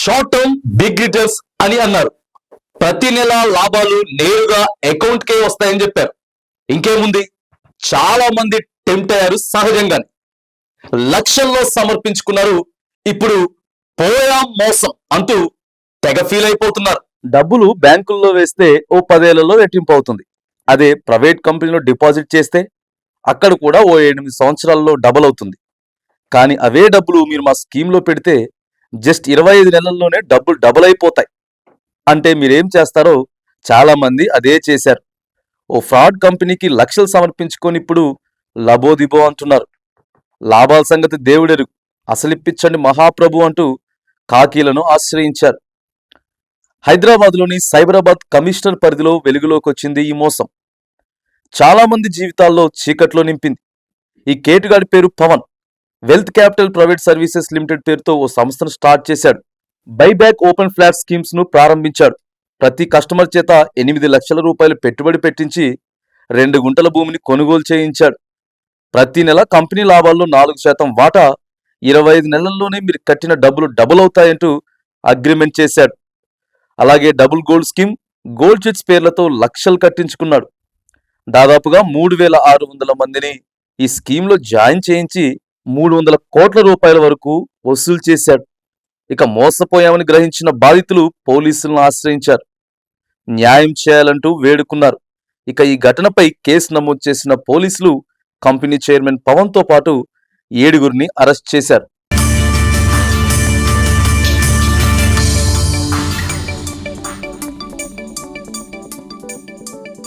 Short term big returns అని అన్నారు. ప్రతి నెల లాభాలు నేరుగా అకౌంట్ కే వస్తాయని చెప్పారు. ఇంకేముంది? చాలా మంది టెంప్ట్ అయ్యారు సహజంగానే. లక్షల్లో సమర్పించుకున్నారు. ఇప్పుడు పోయా మోసం అంటూ తెగ ఫీల్ అయిపోతున్నారు. డబ్బులు బ్యాంకుల్లో వేస్తే ఓ పదేళ్ళలో రెట్టింపు అవుతుంది. అదే ప్రైవేట్ కంపెనీలో డిపాజిట్ చేస్తే అక్కడ కూడా ఓ ఎనిమిది సంవత్సరాల్లో డబల్ అవుతుంది. కానీ అవే డబ్బులు మీరు మా స్కీమ్లో పెడితే జస్ట్ ఇరవై ఐదు నెలల్లోనే డబ్బులు డబుల్ అయిపోతాయి. అంటే మీరేం చేస్తారో చాలామంది అదే చేశారు. ఓ ఫ్రాడ్ కంపెనీకి లక్షలు సమర్పించుకొని ఇప్పుడు లబోదిబో అంటున్నారు. లాభాల సంగతి దేవుడెరుగు. అసలిప్పించండి మహాప్రభు అంటూ కాకీలను ఆశ్రయించారు. హైదరాబాద్లోని సైబరాబాద్ కమిషనర్ పరిధిలో వెలుగులోకి వచ్చింది ఈ మోసం. చాలామంది జీవితాల్లో చీకట్లో నింపింది. ఈ కేటుగాడి పేరు Pavan. Wealth capital private services limited పేరుతో ఓ సంస్థను స్టార్ట్ చేశాడు. బైబ్యాక్ ఓపెన్ ఫ్లాట్ స్కీమ్స్ను ప్రారంభించాడు. ప్రతి కస్టమర్ చేత ఎనిమిది లక్షల రూపాయలు పెట్టుబడి పెట్టించి రెండు గుంటల భూమిని కొనుగోలు చేయించాడు. ప్రతి నెల కంపెనీ లాభాల్లో నాలుగు శాతం వాటా ఇరవై ఐదు నెలల్లోనే మీరు కట్టిన డబ్బులు డబుల్ అవుతాయంటూ అగ్రిమెంట్ చేశాడు. అలాగే double gold scheme gold chits పేర్లతో లక్షలు కట్టించుకున్నాడు. దాదాపుగా మూడు వేల ఆరు వందల మందిని ఈ స్కీమ్లో జాయిన్ చేయించి మూడు వందల కోట్ల రూపాయల వరకు వసూలు చేశాడు. ఇక మోసపోయామని గ్రహించిన బాధితులు పోలీసులను ఆశ్రయించారు. న్యాయం చేయాలంటూ వేడుకున్నారు. ఇక ఈ ఘటనపై కేసు నమోదు చేసిన పోలీసులు కంపెనీ చైర్మన్ పవన్తో పాటు ఏడుగురిని అరెస్ట్ చేశారు.